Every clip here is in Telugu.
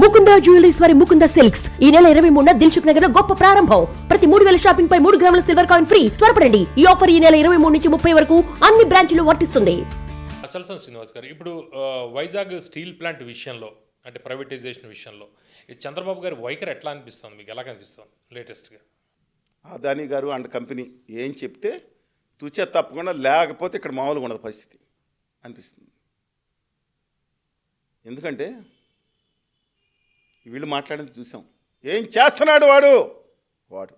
ముకుంద జ్యువెలరీస్ వారి ముకుంద సిల్క్స్. ఈ నెల ఇరవై మూడున దిల్సుఖ్ నగర్లో గొప్ప ప్రారంభం. ప్రతి మూడు వేల షాపింగ్ పై మూడు గ్రాముల సిల్వర్ కాయిన్ ఫ్రీ. త్వరపడండి. ఈ ఆఫర్ ఈ నెల ఇరవై మూడు నుంచి ముప్పై వరకు అన్ని బ్రాంచ్లు వర్తిస్తుంది. అచల్సన్ శ్రీనివాస్ గారు ఇప్పుడు వైజాగ్ స్టీల్ ప్లాంట్ విషయంలో అంటే ప్రైవేటైజేషన్ విషయంలో ఈ చంద్రబాబు గారి వైఖరి ఎట్లా అనిపిస్తుంది? మీకు ఎలా కనిపిస్తుంది? లేటెస్ట్గా అదాని గారు అండ్ కంపెనీ ఏం చెప్తే తుచే తప్పకుండా లేకపోతే ఇక్కడ మామూలుగా ఉండదు పరిస్థితి అనిపిస్తుంది. ఎందుకంటే వీళ్ళు మాట్లాడింది చూసాం. ఏం చేస్తున్నాడు వాడు? వాడు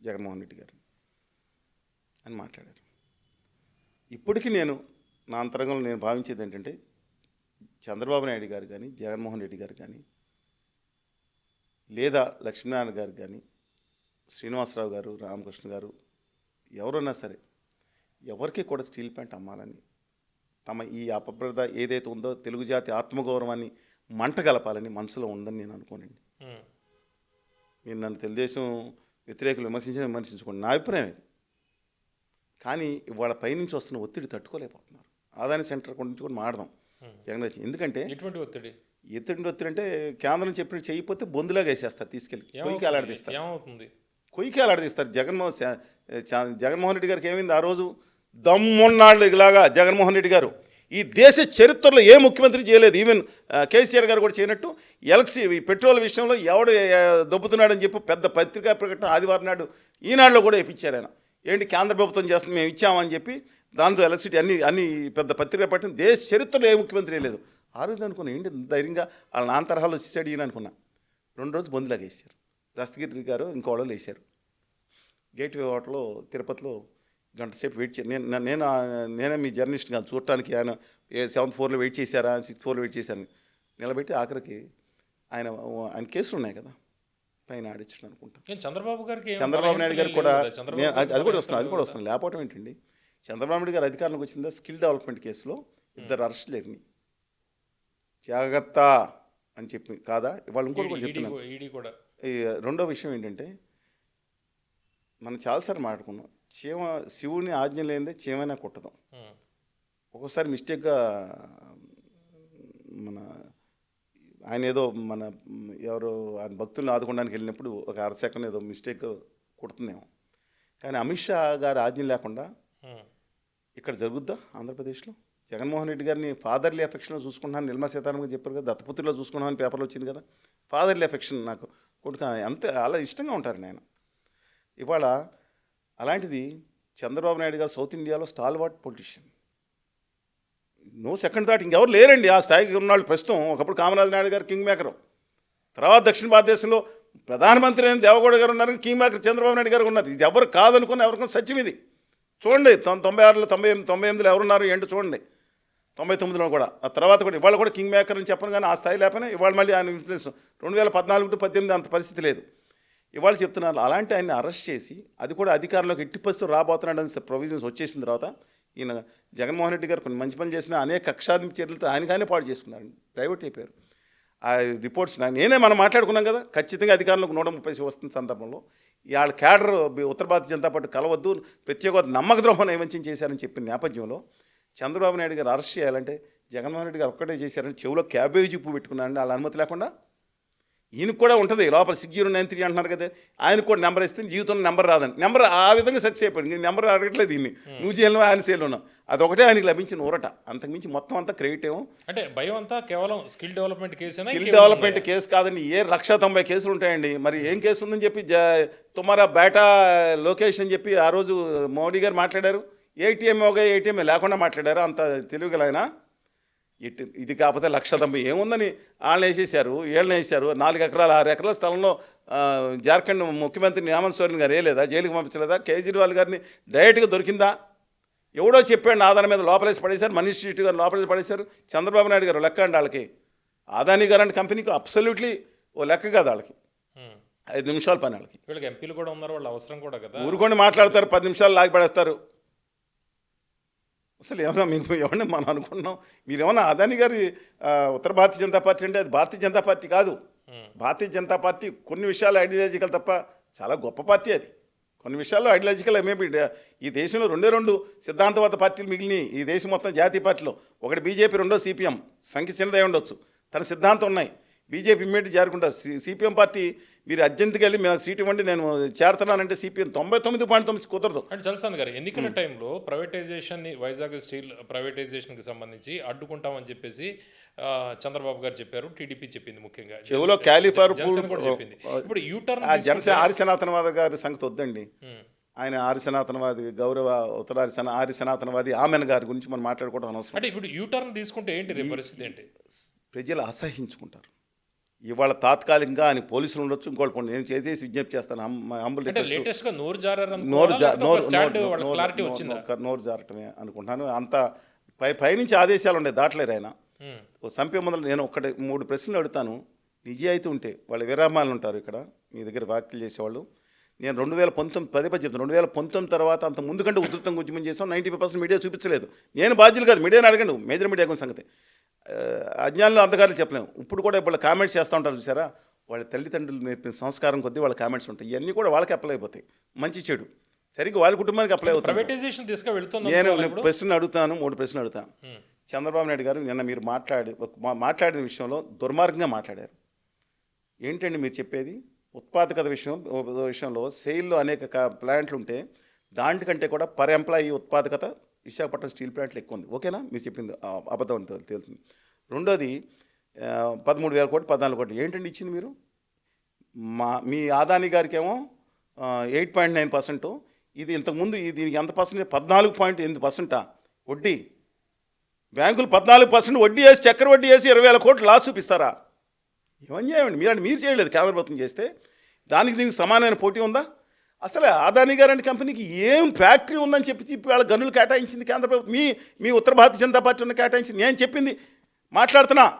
జగన్మోహన్ రెడ్డి గారు అని మాట్లాడారు. ఇప్పటికీ నేను నా అంతరంగంలో నేను భావించేది ఏంటంటే చంద్రబాబు నాయుడు గారు కానీ జగన్మోహన్ రెడ్డి గారు కానీ లేదా లక్ష్మీనారాయణ గారు కానీ శ్రీనివాసరావు గారు రామకృష్ణ గారు ఎవరన్నా సరే ఎవరికి కూడా స్టీల్ ప్యాంట్ అమ్మాలని తమ ఈ అపప్రద ఏదైతే ఉందో తెలుగు జాతి ఆత్మగౌరవాన్ని మంట కలపాలని మనసులో ఉందని నేను అనుకోనండి. మీరు నన్ను తెలుగుదేశం వ్యతిరేకులు విమర్శించిన విమర్శించుకోండి. నా అభిప్రాయం ఇది. కానీ ఇవాళ పైనుంచి వస్తున్న ఒత్తిడి తట్టుకోలేకపోతున్నారు. ఆదాని సెంటర్ గురించి కూడా మాడదాం జగన్ ఎందుకంటే ఎటువంటి ఒత్తిడి? ఎత్తిడి ఒత్తిడి అంటే కేంద్రం చెప్పినట్టు చేయకపోతే బొందులాగా వేసేస్తారు తీసుకెళ్ళి. కొయ్యికి అలాడదీస్తారు ఏమవుతుంది? కొయ్యికి అలాడదీస్తారు జగన్మోహన్ జగన్మోహన్ రెడ్డి గారికి ఏమైంది? ఆ రోజు దమ్మున్నాళ్ళు ఇలాగా జగన్మోహన్ రెడ్డి గారు. ఈ దేశ చరిత్రలో ఏ ముఖ్యమంత్రి చేయలేదు. ఈవెన్ కేసీఆర్ గారు కూడా చేయనట్టు ఎలక్సీ ఈ పెట్రోల్ విషయంలో ఎవడు దొబ్బుతున్నాడని చెప్పి పెద్ద పత్రికా ప్రకటన ఆదివారం నాడు ఈనాడులో కూడా ఇప్పించారు ఆయన. ఏంటి కేంద్ర ప్రభుత్వం చేస్తుంది మేము ఇచ్చామని చెప్పి దాంతో ఎలక్ట్రిసిటీ అన్ని అన్ని పెద్ద పత్రికా ప్రకటన దేశ చరిత్రలో ఏ ముఖ్యమంత్రి లేదు ఆ రోజు అనుకున్నా ఏంటి ధైర్యంగా వాళ్ళ నాన్న తరహాలు వచ్చేసాడు ఈయన అనుకున్నా. రెండు రోజులు బొందులాగా వేసారు. దస్తగిరి గారు ఇంకో వాళ్ళు వేసారు. గేట్ వే హోటల్లో తిరుపతిలో గంట సేపు వెయిట్ చే నేను నేను నేనే మీ జర్నలిస్ట్ కాదు చూడటానికి ఆయన సెవెంత్ ఫ్లోర్లో వెయిట్ చేశారా సిక్స్త్ ఫ్లోర్లో వెయిట్ చేశారని నిలబెట్టి ఆఖరికి ఆయన ఆయన కేసులు ఉన్నాయి కదా పైన ఆడించడం అనుకుంటా. చంద్రబాబు గారికి చంద్రబాబు నాయుడు గారు కూడా నేను- అది కూడా వస్తుంది అది కూడా వస్తుంది లేకపోవడం ఏంటండి? చంద్రబాబు నాయుడు గారు అధికారంలోకి వచ్చిందా స్కిల్ డెవలప్మెంట్ కేసులో ఇద్దరు అరెస్ట్ లేని జాగ్రత్త అని చెప్పి కాదా? ఇవాళ ఇంకోటి కూడా. ఈ రెండో విషయం ఏంటంటే మనం చాలాసార్లు మాట్లాడుకున్నాం చీమ శివుని ఆజ్ఞ లేనిదే చీమైనా కుట్టదాం. ఒక్కోసారి మిస్టేక్గా మన ఆయన ఏదో మన ఎవరు ఆయన భక్తుల్ని ఆదుకోవడానికి వెళ్ళినప్పుడు ఒక అర సెకండ్ ఏదో మిస్టేక్ కుడుతుందేమో. కానీ అమిత్ షా గారి ఆజ్ఞ లేకుండా ఇక్కడ జరుగుద్దా ఆంధ్రప్రదేశ్లో? జగన్మోహన్ రెడ్డి గారిని ఫాదర్లీ ఎఫెక్షన్లో చూసుకుంటున్నాను నిర్మలా సీతారామన్ గారు చెప్పారు కదా దత్తపుత్రిలో చూసుకున్నాను పేపర్లో వచ్చింది కదా ఫాదర్లీ ఎఫెక్షన్ నాకు కొడుకు అంతే అలా ఇష్టంగా ఉంటారు నేను ఇవాళ అలాంటిది చంద్రబాబు నాయుడు గారు సౌత్ ఇండియాలో stalwart politician. No second thought ఇంకెవరు లేరండి ఆ స్థాయికి ఉన్నాళ్ళు ప్రస్తుతం. ఒకప్పుడు కామరాజ్ నాయుడు గారు కింగ్ మేకర్. తర్వాత దక్షిణ భారతదేశంలో ప్రధానమంత్రి అయిన దేవగౌడ గారు ఉన్నారు కింగ్ మేకర్ చంద్రబాబు నాయుడు గారు ఉన్నారు. ఇది ఎవరు కాదనుకున్న ఎవరికైనా సత్యం ఇది. చూడండి తొంభై ఆరులో తొంభై ఎనిమిది తొంభై ఎనిమిదిలో ఎవరున్నారు ఏంటో చూడండి. తొంభై తొమ్మిదిలో కూడా. ఆ తర్వాత కూడా ఇవాళ కూడా కింగ్ మేకర్ అని చెప్పను కానీ ఆ స్థాయి లేకపోయినా ఇవాళ మళ్ళీ ఆయన ఇన్ఫ్లుయెన్స్ రెండు వేల పద్నాలుగు టు పద్దెనిమిది అంత పరిస్థితి లేదు. ఇవాళ చెప్తున్నారు అలాంటి ఆయన్ని అరెస్ట్ చేసి అది కూడా అధికారంలోకి ఎట్టి పరిస్థితులు రాబోతున్నాడు ప్రొవిజన్స్ వచ్చేసిన తర్వాత ఈయన జగన్మోహన్ రెడ్డి గారు కొన్ని మంచి పనులు చేసిన అనేక కక్షాది చర్యలతో ఆయనగానే పాడు చేసుకున్నారు. డైవర్ట్ అయిపోయారు. ఆ రిపోర్ట్స్ నేనే మనం మాట్లాడుకున్నాం కదా ఖచ్చితంగా అధికారంలోకి నూట ముప్పై వస్తున్న సందర్భంలో వాళ్ళ క్యాడర్ ఉత్తర భారత జనతా పార్టీ కలవద్దు ప్రత్యేక నమ్మక ద్రోహం నైవంచం చేశారని చెప్పిన నేపథ్యంలో చంద్రబాబు నాయుడు గారు అరెస్ట్ చేయాలంటే జగన్మోహన్ రెడ్డి గారు ఒక్కటే చేశారని చెవులో క్యాబేజీ పువ్వు పెట్టుకున్నారండి వాళ్ళ అనుమతి లేకుండా ఈయనకు కూడా ఉంటుంది. లోపల సిక్స్ జీరో నైన్ త్రీ అంటున్నారు కదా. ఆయనకు కూడా నెంబర్ ఇస్తే జీవితంలో నెంబర్ రాదండి నెంబర్ ఆ విధంగా సక్సెస్ అయిపోయింది నేను నెంబర్ అడగట్లేదు దీన్ని. నువ్వు జైల్లో ఆయన సేల్లో అదొకటే ఆయనకి లభించిన ఊరట. అంతకుమించి మొత్తం అంతా క్రెడిట్ ఏమో. అంటే భయం అంతా కేవలం స్కిల్ డెవలప్మెంట్ కేసేనా స్కిల్ డెవలప్మెంట్? కేసు కాదండి. ఏ లక్ష తొంభై కేసులు ఉంటాయండి. మరి ఏం కేసు ఉందని చెప్పి జ తుమారా బేటా లోకేష్ అని చెప్పి ఆ రోజు మోడీ గారు మాట్లాడారు. ఏటీఎం ఒక ఏటీఎం లేకుండా మాట్లాడారు. అంత తెలివిగల ఆయన. ఇటు ఇది కాకపోతే లక్ష తొంభై ఏముందని వాళ్ళని వేసేసారు వీళ్ళని వేసారు నాలుగు ఎకరాలు ఆరు ఎకరాల స్థలంలో జార్ఖండ్ ముఖ్యమంత్రి హేమంత్ సోరెన్ గారు వేయలేదా? జైలుకి పంపించలేదా? కేజ్రీవాల్ గారిని డైరెక్ట్గా దొరికిందా? ఎవడో చెప్పాడు ఆధారం మీద లోపలేసి పడేశారు. మనీష్ సిటీ గారు లోపలేసి పడేశారు. చంద్రబాబు నాయుడు గారు లెక్క అండి వాళ్ళకి ఆదాని గారు అంటే కంపెనీకి అబ్సల్యూట్లీ ఓ లెక్క కాదు వాళ్ళకి. ఐదు నిమిషాల పని వాళ్ళకి వీళ్ళకి ఎంపీలు కూడా ఉన్నారు వాళ్ళ అవసరం కూడా కదా. ఊరుకొని మాట్లాడతారు పది నిమిషాలు లాగి పడేస్తారు. అసలు ఏమన్నా మీకు ఏమన్నా మనం అనుకుంటున్నాం మీరు ఏమన్నా అదాని గారి ఉత్తర భారతీయ జనతా పార్టీ అంటే అది భారతీయ జనతా పార్టీ కాదు. భారతీయ జనతా పార్టీ కొన్ని విషయాలు ఐడియాలజికల్ తప్ప చాలా గొప్ప పార్టీ అది. కొన్ని విషయాల్లో ఐడియాలజికల్ మేబీ ఈ దేశంలో రెండే రెండు సిద్ధాంతవాద పార్టీలు మిగిలినాయి. ఈ దేశం మొత్తం జాతీయ పార్టీలో ఒకటి బీజేపీ రెండో సిపిఎం. సంఖ్య చిన్నదే ఉండొచ్చు. తన సిద్ధాంతం ఉన్నాయి. బీజేపీ ఇమ్మీడియట్ చేరుకుంటారు సిపిఎం పార్టీ మీరు అర్జెంట్గా వెళ్ళి నాకు సీట్ ఇవ్వండి నేను చేరుతున్నానంటే సిపిఎం తొంభై తొమ్మిది పాయింట్ తొమ్మిది కుదరదు. అంటే చలసాన్ గారు ఎన్నికల టైంలో ప్రైవేటైజేషన్ని వైజాగ్ స్టీల్ ప్రైవేటైజేషన్కి సంబంధించి అడ్డుకుంటామని చెప్పేసి చంద్రబాబు గారు చెప్పారు టీడీపీ చెప్పింది ముఖ్యంగా. చెవులో క్యాలిఫర్ చెప్పింది. ఇప్పుడు యూటర్న్ జనసేన ఆర్య సనాతనవాద గారి సంగతి వద్దండి. ఆయన ఆర్య సనాతనవాది గౌరవ ఉత్తరారి సన ఆర్య సనాతనవాది ఆమెన్ గారి గురించి మనం మాట్లాడుకోవడం అనవసరం. అంటే ఇప్పుడు యూటర్న్ తీసుకుంటే ఏంటి పరిస్థితి ఏంటి? ప్రజలు అసహించుకుంటారు. ఇవాళ తాత్కాలికంగా ఆయన పోలీసులు ఉండొచ్చు ఇంకోటి పోండి. నేను చేసేసి విజ్ఞప్తి చేస్తాను. హంబుల్ నోరు జారటమే అనుకుంటాను అంత పై పైనుంచి ఆదేశాలు ఉండే దాటలేరు ఆయన. సంపే ముందర నేను ఒకటి మూడు ప్రశ్నలు అడుగుతాను. నిజాయితీ ఉంటే వాళ్ళ విరామాలు ఉంటారు ఇక్కడ మీ దగ్గర వ్యాఖ్యలు చేసేవాళ్ళు. నేను రెండు వేల పంతొమ్మిది పదే పది చెప్తాను రెండు వేల పంతొమ్మిది తర్వాత అంత ముందు కంటే ఉధృతంగా ఉద్యమం చేసాం నైంటీ ఫైవ్ పర్సెంట్ మీడియా చూపించలేదు. నేను బాధ్యులు కాదు మీడియాని అడగండి మేజర్ మీడియా సంగతి. అజ్ఞానులు అంతగారు చెప్పలేము. ఇప్పుడు కూడా ఇప్పుడు కామెంట్స్ చేస్తూ ఉంటారు చూసారా? వాళ్ళ తల్లిదండ్రులు నేర్పిన సంస్కారం కొద్దీ వాళ్ళ కామెంట్స్ ఉంటాయి. ఇవన్నీ కూడా వాళ్ళకి అప్లై అయిపోతాయి. మంచి చెడు. సరిగ్గా వాళ్ళ కుటుంబానికి అప్లై వెళ్తుంది నేను ప్రశ్నలు అడుగుతాను మూడు ప్రశ్నలు అడుగుతాను చంద్రబాబు నాయుడు గారు నిన్న మీరు మాట్లాడి మాట్లాడిన విషయంలో దుర్మార్గంగా మాట్లాడారు. ఏంటండి మీరు చెప్పేది? ఉత్పాదకత విషయం విషయంలో సెయిల్లో అనేక ప్లాంట్లు ఉంటే దాంట్కంటే కూడా పర్ ఎంప్లాయీ ఉత్పాదకత విశాఖపట్నం స్టీల్ ప్లాంట్లు ఎక్కువ ఉంది ఓకేనా? మీరు చెప్పింది అబద్ధం తేలుతుంది. రెండోది పదమూడు వేల కోట్లు పద్నాలుగు కోట్లు. ఏంటండి ఇచ్చింది మీరు? మా మీ ఆదాని గారికి ఏమో ఎయిట్ పాయింట్ నైన్ పర్సెంట్. ఇది ఇంతకుముందు దీనికి ఎంత పర్సెంట్ పద్నాలుగు పాయింట్ ఎనిమిది పర్సెంటా? వడ్డీ. బ్యాంకులు పద్నాలుగు పర్సెంట్ వడ్డీ వేసి చక్కెర వడ్డీ వేసి ఇరవై వేల కోట్లు లాస్ చూపిస్తారా? ఏమని చేయండి? మీరు మీరు చేయలేదు కేంద్ర ప్రభుత్వం చేస్తే. దానికి దీనికి సమానమైన పోటీ ఉందా? అసలు అదాని గారి కంపెనీకి ఏం ఫ్యాక్టరీ ఉందని చెప్పి చెప్పి వాళ్ళ గనులు కేటాయించింది కేంద్ర ప్రభుత్వం. మీ మీ ఉత్తర భారతీయ జనతా పార్టీ కేటాయించింది. నేను చెప్పింది మాట్లాడుతున్నా.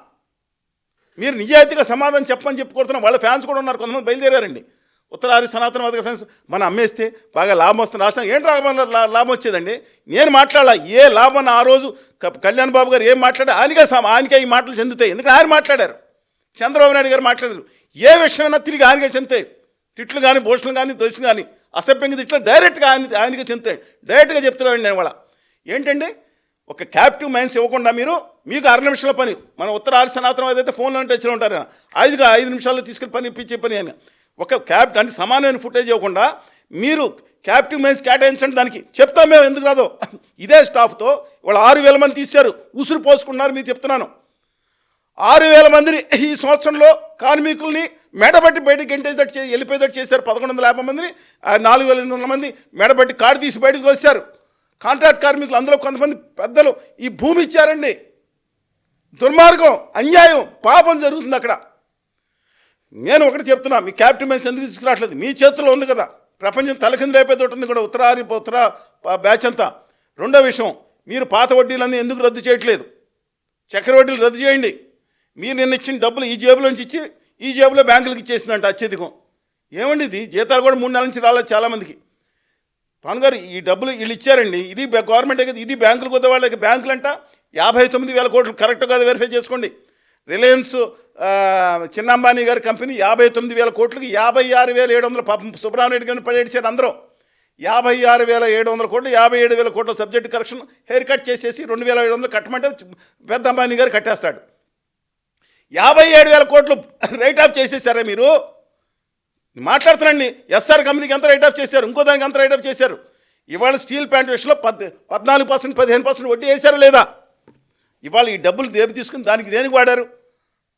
మీరు నిజాయితీగా సమాధానం చెప్పని చెప్పి కొడుతున్నా. వాళ్ళ ఫ్యాన్స్ కూడా ఉన్నారు కొంతమంది బయలుదేరారండి. ఉత్తరాది సనాతనవాద ఫ్యాన్స్ మనం అమ్మేస్తే బాగా లాభం వస్తుంది. రాష్ట్రం ఏంటి లాభం లాభం వచ్చేదండి? నేను మాట్లాడాల? ఏ లాభం ఆ రోజు? కళ్యాణ్ బాబు గారు ఏం మాట్లాడారు? ఆయనకే ఆయనకే ఈ మాటలు చెందుతాయి. ఎందుకంటే ఆయన మాట్లాడారు? చంద్రబాబు నాయుడు గారు మాట్లాడారు. ఏ విషయమైనా తిరిగి ఆయనకే చెందుతాయి. తిట్లు కానీ భోషణలు కానీ దోషులు కానీ అసభ్యంగా తిట్లు డైరెక్ట్గా ఆయన ఆయనకి చెందుతాయి. డైరెక్ట్గా చెప్తున్నాడు నేను వాళ్ళ ఏంటండి? ఒక క్యాప్టివ్ మైన్స్ ఇవ్వకుండా మీరు మీకు అర నిమిషాల పని మన ఉత్తర ఆరు సనాతనం ఏదైతే ఫోన్లో అంటే వచ్చిన ఉంటారు ఐదు ఐదుగా ఐదు నిమిషాల్లో తీసుకెళ్ళి పని ఇప్పించే పని అని ఒక క్యాప్ అంటే సమానమైన ఫుటేజ్ ఇవ్వకుండా మీరు క్యాప్టివ్ మైన్స్ కేటాయించండి దానికి. చెప్తాం మేము ఎందుకు రాదో? ఇదే స్టాఫ్తో వాళ్ళు ఆరు వేల మంది తీశారు ఉసురు పోసుకున్నారు మీరు చెప్తున్నాను. ఆరు వేల మందిని ఈ సంవత్సరంలో కార్మికుల్ని మెడబట్టి బయటకు ఎంటేదట్టు చే వెళ్ళిపోయేటట్టు చేశారు పదకొండు వందల యాభై మందిని ఆ నాలుగు వేల ఎనిమిది వందల మంది మెడబట్టి కారు తీసి బయటకు వచ్చారు కాంట్రాక్ట్ కార్మికులు అందులో కొంతమంది పెద్దలు ఈ భూమి ఇచ్చారండి. దుర్మార్గం అన్యాయం పాపం జరుగుతుంది అక్కడ. నేను ఒకటి చెప్తున్నా మీ క్యాప్టెన్ ఎందుకు తీసుకురావట్లేదు? మీ చేతుల్లో ఉంది కదా. ప్రపంచం తలకిందులైపోయి ఉంటుంది కూడా ఉత్తరారి ఉత్తర బ్యాచ్ అంతా. రెండో విషయం మీరు పాత వడ్డీలన్నీ ఎందుకు రద్దు చేయట్లేదు? చక్ర వడ్డీలు రద్దు చేయండి. మీరు నిన్న ఇచ్చిన డబ్బులు ఈ జేబులోంచి ఇచ్చి ఈ జేబులో బ్యాంకులకు ఇచ్చేసిందంట అత్యధికం. ఏమండి ఇది? జీతాలు కూడా మూడు నెలల నుంచి రాలేదు చాలామందికి పవన్ గారు ఈ డబ్బులు వీళ్ళు ఇచ్చారండి. ఇది గవర్నమెంట్ గవర్నమెంటే కదా ఇది బ్యాంకులకు వద్ద వాళ్ళకి బ్యాంకులు అంట యాభై తొమ్మిది వేల కోట్లు కరెక్ట్ కాదు వెరిఫై చేసుకోండి. రిలయన్స్ చిన్న అంబానీ గారి కంపెనీ యాభై తొమ్మిది వేల కోట్లకి యాభై ఆరు వేల ఏడు వందల పాపం సుబ్రహ్మణ్యుడు గారిని పడేసారు అందరూ. యాభై ఆరు వేల ఏడు వందల కోట్లు యాభై ఏడు వేల కోట్ల సబ్జెక్ట్ కరెక్షన్ హెయిర్ కట్ చేసేసి రెండు వేల ఏడు వందలు కట్టమంటే పెద్ద అంబానీ గారు కట్టేస్తాడు. యాభై ఏడు వేల కోట్లు రైట్ ఆఫ్ చేసేసారా మీరు? మాట్లాడుతున్నాండి. ఎస్ఆర్ కంపెనీకి ఎంత రైట్ ఆఫ్ చేశారు? ఇంకో దానికి ఎంత రైట్ ఆఫ్ చేశారు? ఇవాళ స్టీల్ ప్లాంట్ విషయంలో పద్ పద్నాలుగు పర్సెంట్ పదిహేను పర్సెంట్ వడ్డీ వేశారా లేదా? ఇవాళ ఈ డబ్బులు దేవి తీసుకుని దానికి దేనికి వాడారు?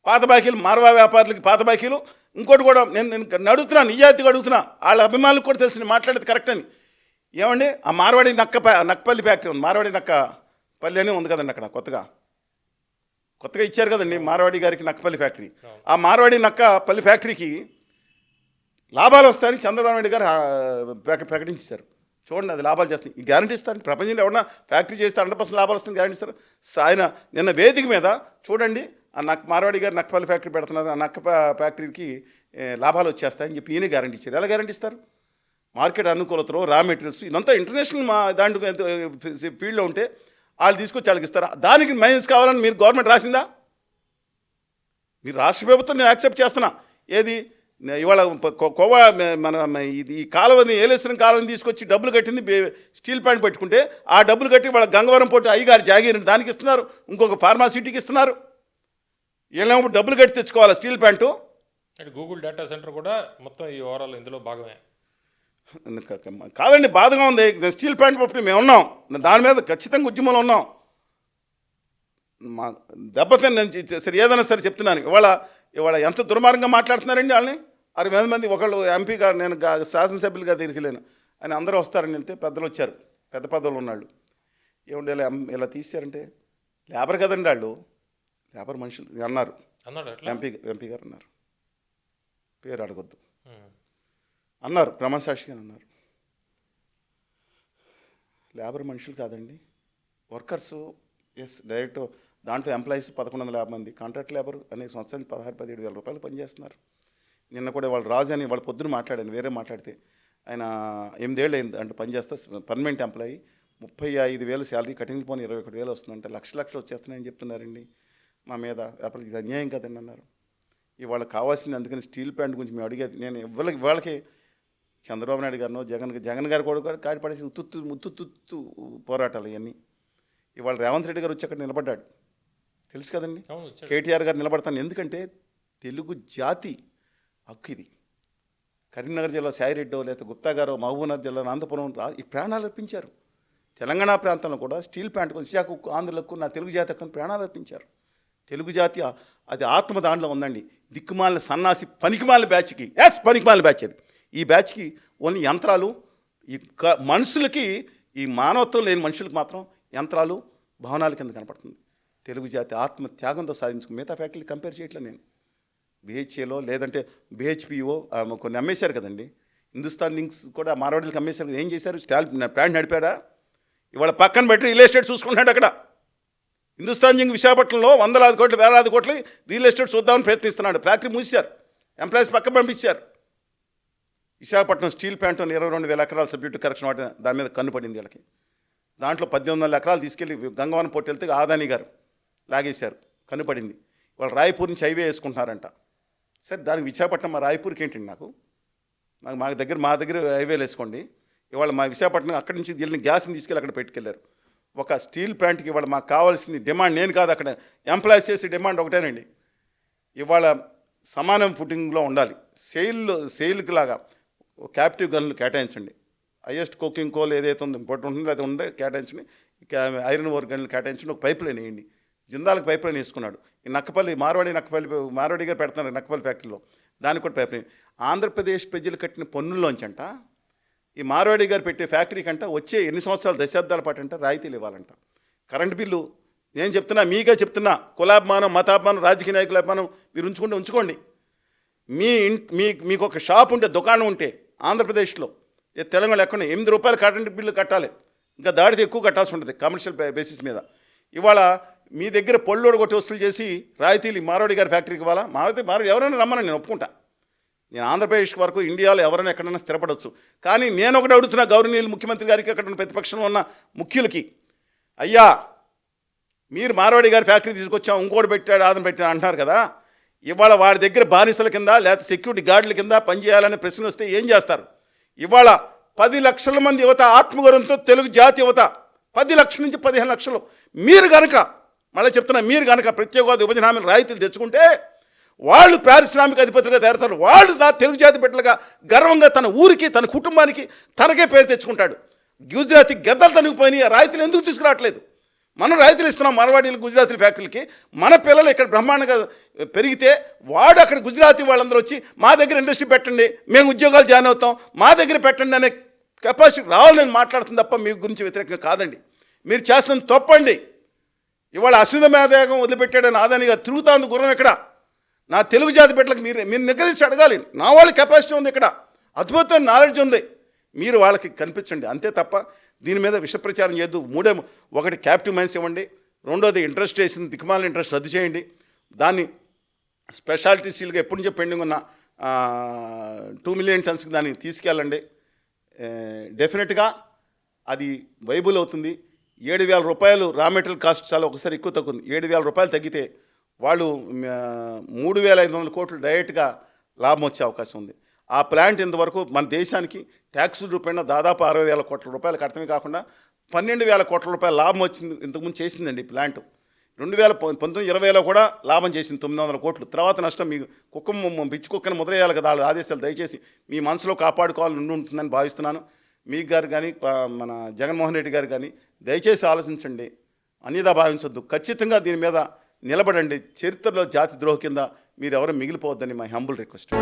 పాత బాకీలు మారవా వ్యాపారులకి పాత బాకీలు. ఇంకోటి కూడా నేను నేను అడుగుతున్నా నిజాయితీగా అడుగుతున్నా. వాళ్ళ అభిమానులకు కూడా తెలిసి మాట్లాడేది కరెక్ట్ అని. ఏమండి? ఆ మార్వాడి నక్క నక్కపల్లి ఫ్యాక్టరీ ఉంది. మార్వాడి నక్క పల్లి అని ఉంది కదండి అక్కడ కొత్తగా. కొత్తగా ఇచ్చారు కదండి మార్వాడి గారికి నక్కపల్లి ఫ్యాక్టరీ. ఆ మార్వాడి నక్క పల్లి ఫ్యాక్టరీకి లాభాలు వస్తాయని చంద్రబాబు నాయుడు గారు ప్రకటించారు. చూడండి అది లాభాలు చేస్తాయి. ఈ గ్యారంటీ ఇస్తాను ప్రపంచంలో ఎవరన్నా ఫ్యాక్టరీ చేస్తే హండ్రెడ్ పర్సెంట్ లాభాలు వస్తుంది గ్యారంటీ ఇస్తారు. ఆయన నిన్న వేదిక మీద చూడండి ఆ నక్ మార్వాడి గారు నక్కపల్లి ఫ్యాక్టరీ పెడుతున్నారు ఆ నక్క ఫ్యా- ఫ్యాక్టరీకి లాభాలు వచ్చేస్తాయని చెప్పి ఈయన గ్యారంటీ ఇచ్చారు. ఎలా గ్యారంటీ ఇస్తారు? మార్కెట్ అనుకూలతలో రా మెటీరియల్స్ ఇదంతా ఇంటర్నేషనల్ మా దాంట్లో ఫీల్డ్లో ఉంటే వాళ్ళు తీసుకొచ్చి వాళ్ళకి ఇస్తారా? దానికి మైనస్ కావాలని మీరు గవర్నమెంట్ రాసిందా? మీరు రాష్ట్ర ప్రభుత్వం నేను యాక్సెప్ట్ చేస్తున్నా. ఏది? ఇవాళ ప- కొవ్వ మన ఇది ఈ కాలువని ఏలేశ్వరం కాలువని తీసుకొచ్చి డబ్బులు కట్టింది స్టీల్ ప్లాంట్ పెట్టుకుంటే ఆ డబ్బులు కట్టి వాళ్ళ గంగవరం పోటీ అయ్యగారు జాగీర్ దానికి ఇస్తున్నారు. ఇంకొక ఫార్మాసిటీకి ఇస్తున్నారు. వీళ్ళేమో డబ్బులు కట్టి తెచ్చుకోవాలి స్టీల్ ప్యాంటు అంటే గూగుల్ డేటా సెంటర్ కూడా మొత్తం ఈ ఓవరాల్ ఇందులో భాగమే. కాదండి బాధగా ఉంది. నేను స్టీల్ ప్యాంట్ పట్టుకుని మేము ఉన్నాం. దాని మీద ఖచ్చితంగా ఉద్యమంలో ఉన్నాం. మా దెబ్బతిని నేను సరే ఏదైనా సరే చెప్తున్నాను. ఇవాళ ఇవాళ ఎంత దుర్మార్గంగా మాట్లాడుతున్నారండి వాళ్ళని? అరవై వేల మంది ఒకళ్ళు ఎంపీ గారు నేను శాసనసభ్యులుగా తిరిగిలేను అని అందరూ వస్తారని వెళ్తే పెద్దలు వచ్చారు. పెద్ద పెద్దలు ఉన్నాళ్ళు. ఏమంటే ఇలా ఇలా తీశారంటే లేబర్ కదండి వాళ్ళు. లేబర్ మనుషులు అన్నారు. ఎంపీ ఎంపీ గారు అన్నారు. పేరు అడగొద్దు. అన్నారు ప్రమాణసాక్షిగా అన్నారు. లేబర్ మనుషులు కాదండి. వర్కర్స్ ఎస్ డైరెక్ట్ దాంట్లో ఎంప్లాయీస్ పదకొండు వందల యాభై మంది కాంట్రాక్ట్ లేబర్ అనే సంవత్సరానికి పదహారు పదిహేడు వేల రూపాయలు పనిచేస్తున్నారు. నిన్న కూడా వాళ్ళు రాజు అని వాళ్ళ పొద్దున మాట్లాడాను వేరే మాట్లాడితే. ఆయన ఎనిమిదేళ్ళు అయింది అంటే పనిచేస్తా పర్మనెంట్ ఎంప్లాయీ. ముప్పై ఐదు వేలు శాలరీ కటింగ్ పోనీ ఇరవై ఒకటి వేలు వస్తుందంటే లక్ష లక్షలు వచ్చేస్తున్నాయని చెప్తున్నారండి. మా మీద అప్పుడు ఇది అన్యాయం కదండి అన్నారు. ఇవాళ కావాల్సింది అందుకని స్టీల్ ప్లాంట్ గురించి మేము అడిగేది నేను ఇవాళకి వాళ్ళకి చంద్రబాబు నాయుడు గారినో జగన్ జగన్ గారు కూడా కూడా కాడి పడేసి ఉత్తుత్తు ముత్తుత్తు పోరాటాలు ఇవన్నీ. ఇవాళ రేవంత్ రెడ్డి గారు వచ్చి అక్కడ నిలబడ్డాడు. తెలుసు కదండి. కేటీఆర్ గారు నిలబడతాను. ఎందుకంటే తెలుగు జాతి హక్కు ఇది. కరీంనగర్ జిల్లా సాయిరెడ్డో లేదా గుప్తా గారో మహబూబ్నగర్ జిల్లా అనంతపురం ఈ ప్రాణాలు అర్పించారు. తెలంగాణ ప్రాంతంలో కూడా స్టీల్ ప్లాంట్ విశాఖ ఉక్కు, ఆంధ్రులకు నా తెలుగు జాతి హక్కును ప్రాణాలు అర్పించారు. తెలుగు జాతి అది ఆత్మ దాంట్లో ఉందండి. దిక్కుమాలిన సన్నాసి పనికిమాలిన బ్యాచ్కి. ఎస్ పనికిమాలిన బ్యాచ్ అది. ఈ బ్యాచ్కి ఓన్లీ యంత్రాలు ఈ క- మనుషులకి ఈ మానవత్వం లేని మనుషులకు మాత్రం యంత్రాలు భవనాల కింద కనపడుతుంది. తెలుగు జాతి ఆత్మ త్యాగంతో సాధించుకుని మిగతా ఫ్యాక్టరీలు కంపేర్ చేయట్లేదు నేను. బిహెచ్ఏలో లేదంటే బిహెచ్పిఓ కొన్ని అమ్మేశారు కదండి. హిందుస్థాన్ లింక్స్ కూడా మార్వాడీలకు అమ్మేశారు కదా. ఏం చేశారు? స్టాల్ ప్లాంట్ నడిపాడా? ఇవాళ పక్కన పెట్టి రియల్ ఎస్టేట్ చూసుకుంటున్నాడు అక్కడ. హిందుస్థాన్ జింక్ విశాఖపట్నంలో వందలాది కోట్లు వేలాది కోట్లు రియల్ ఎస్టేట్ చూద్దామని ప్రయత్నిస్తున్నాడు. ఫ్యాక్టరీ మూసారు ఎంప్లాయీస్ పక్క పంపించారు. విశాఖపట్నం స్టీల్ ప్లాంట్ ఇరవై రెండు వేల ఎకరాల సబ్జెక్టు కరెక్షన్ వాటి దాని మీద కన్ను పడింది వీళ్ళకి. దాంట్లో పద్దెనిమిది వందల ఎకరాలు తీసుకెళ్ళి గంగవరం పోటీ వెళ్తే ఆదాని గారు లాగేశారు. కన్ను పడింది. వాళ్ళు రాయపూర్ నుంచి హైవే వేసుకుంటున్నారంట. సరే దానికి విశాఖపట్నం మా రాయపూర్కి ఏంటండి నాకు? మాకు మా దగ్గర మా దగ్గర హైవేలు వేసుకోండి. ఇవాళ మా విశాఖపట్నం అక్కడి నుంచి వెళ్ళిన గ్యాస్ని తీసుకెళ్ళి అక్కడ పెట్టుకెళ్ళారు ఒక స్టీల్ ప్లాంట్కి ఇవాళ మాకు కావాల్సింది డిమాండ్ నేను కాదు అక్కడ ఎంప్లాయీస్ చేసే డిమాండ్ ఒకటేనండి. ఇవాళ సమానం ఫుటింగ్లో ఉండాలి. సెయిల్ సెయిల్కి లాగా క్యాప్టివ్ గన్లు కేటాయించండి. హైయెస్ట్ కుకింగ్ కోల్ ఏదైతే ఉందో ఇంపార్టెంట్ ఉంటుందో అది ఉందో కేటాయించండి. ఐరన్ ఓర్ గన్లు కేటాయించండి. ఒక పైప్ లైన్ వేయండి. జిందాలకు పైప్ లైన్ వేసుకున్నాడు. ఈ నక్కపల్లి మార్వాడి నక్కపల్లి మార్వాడి గారు పెడుతున్నారు నక్కపల్లి ఫ్యాక్టరీలో దానికి కూడా పైప్ లైన్ ఆంధ్రప్రదేశ్ ప్రజలు కట్టిన పన్నుల్లోంచంట ఈ మార్వాడి గారు పెట్టే ఫ్యాక్టరీ కంట వచ్చే ఎన్ని సంవత్సరాలు దశాబ్దాల పాటు అంట రాయితీలు ఇవ్వాలంట. కరెంట్ బిల్లు నేను చెప్తున్నా మీకే చెప్తున్నా కులాభిమానం మతాభిమానం రాజకీయ నాయకుల అభిమానం మీరు ఉంచుకుంటే ఉంచుకోండి. మీ ఇంట్ మీ మీకు ఒక షాప్ ఉంటే దుకాణం ఉంటే ఆంధ్రప్రదేశ్లో ఏ తెలంగాణ ఎక్కడ ఎనిమిది రూపాయలు కరెంట్ బిల్లు కట్టాలి. ఇంకా దాడితే ఎక్కువ కట్టాల్సి ఉంటుంది కమర్షియల్ బేసిస్ మీద. ఇవాళ మీ దగ్గర పళ్ళోడు కొట్టి వసూలు చేసి రాయితీలు మారవాడి మారోడి గారి ఫ్యాక్టరీకి ఇవ్వాలా? మారుతి మారు ఎవరైనా రమ్మని నేను ఒప్పుకుంటా. నేను ఆంధ్రప్రదేశ్ వరకు ఇండియాలో ఎవరైనా ఎక్కడైనా స్థిరపడవచ్చు కానీ నేను ఒకటి అడుగుతున్నా గౌరవనీయులు ముఖ్యమంత్రి గారికి అక్కడ ఉన్న ప్రతిపక్షంలో ఉన్న ముఖ్యులకి. అయ్యా మీరు మారవాడి గారి ఫ్యాక్టరీ తీసుకొచ్చాం ఇంకోటి పెట్టాడు ఆదం పెట్టాడు అంటున్నారు కదా. ఇవాళ వాడి దగ్గర బానిసల కింద లేకపోతే సెక్యూరిటీ గార్డుల కింద పనిచేయాలనే ప్రశ్న వస్తే ఏం చేస్తారు? ఇవాళ పది లక్షల మంది యువత ఆత్మగౌరవంతో తెలుగు జాతి యువత పది లక్షల నుంచి పదిహేను లక్షలు. మీరు గనక మళ్ళీ చెప్తున్నా మీరు కనుక ప్రత్యేక విభజన హామీలు రాయితీలు తెచ్చుకుంటే వాళ్ళు పారిశ్రామిక అధిపతులుగా తయారవుతారు. వాళ్ళు నా తెలుగు జాతి బిడ్డలుగా గర్వంగా తన ఊరికి తన కుటుంబానికి తనకే పేరు తెచ్చుకుంటాడు. గుజరాతీ గద్దలు తనిగిపోయినాయి ఆ రాయితీలు ఎందుకు తీసుకురావట్లేదు? మనం రాయితీలు ఇస్తున్నాం మనవాడీలు గుజరాతీ ఫ్యాక్టరీలకి. మన పిల్లలు ఇక్కడ బ్రహ్మాండంగా పెరిగితే వాడు అక్కడ గుజరాతీ వాళ్ళందరూ వచ్చి మా దగ్గర ఇండస్ట్రీ పెట్టండి మేము ఉద్యోగాలు జాయిన్ అవుతాం మా దగ్గర పెట్టండి అనే కెపాసిటీ రావాలి నేను మాట్లాడుతుంది తప్ప మీ గురించి వ్యతిరేకంగా కాదండి. మీరు చేస్తున్న తప్పండి. ఇవాళ అశ్విత మేధాగం వదిలిపెట్టాడని ఆదానిగా తిరుగుతాంది గుర్రం ఇక్కడ. నా తెలుగు జాతి బిడ్డలకు మీరు మీరు నిగదీసి అడగాలి. నా వాళ్ళ కెపాసిటీ ఉంది ఇక్కడ. అద్భుతమైన నాలెడ్జ్ ఉంది. మీరు వాళ్ళకి కనిపించండి. అంతే తప్ప దీని మీద విషప్రచారం చేయొద్దు. మూడే ఒకటి క్యాప్టివ్ మైన్స్ ఇవ్వండి. రెండోది ఇంట్రెస్ట్ వేసింది దిక్మాల ఇంట్రెస్ట్ రద్దు చేయండి. దాన్ని స్పెషాలిటీ స్టీల్గా ఎప్పటి నుంచో పెండింగ్ ఉన్న టూ మిలియన్ టన్స్కి దాన్ని తీసుకెళ్ళండి. డెఫినెట్గా అది వైబుల్ అవుతుంది. ఏడు వేల రూపాయలు రా మెటీరియల్ కాస్ట్ చాలా ఒకసారి ఎక్కువ తగ్గుంది ఏడు వేల రూపాయలు తగ్గితే వాళ్ళు మూడు వేల ఐదు వందల కోట్లు డైరెక్ట్గా లాభం వచ్చే అవకాశం ఉంది. ఆ ప్లాంట్ ఇంతవరకు మన దేశానికి ట్యాక్స్ రూపాయన దాదాపు అరవై వేల కోట్ల రూపాయలు కడతమే కాకుండా పన్నెండు వేల కోట్ల రూపాయల లాభం వచ్చింది ఇంతకుముందు చేసిందండి ప్లాంట్. రెండు వేల పంతొమ్మిది ఇరవైలో కూడా లాభం చేసింది తొమ్మిది వందల కోట్లు. తర్వాత నష్టం మీకు కుక్క ము- పిచ్చి కుక్కను ముద్రేయాలి కదా వాళ్ళ ఆదేశాలు దయచేసి మీ మనసులో కాపాడుకోవాలని ఉంటుందని భావిస్తున్నాను. మీ గారు కానీ మన జగన్మోహన్ రెడ్డి గారు కానీ దయచేసి ఆలోచించండి. అనిదా భావించొద్దు. ఖచ్చితంగా దీని మీద నిలబడండి. చరిత్రలో జాతి ద్రోహ కింద మీరు ఎవరు మిగిలిపోవద్దని మై హంబుల్ రిక్వెస్ట్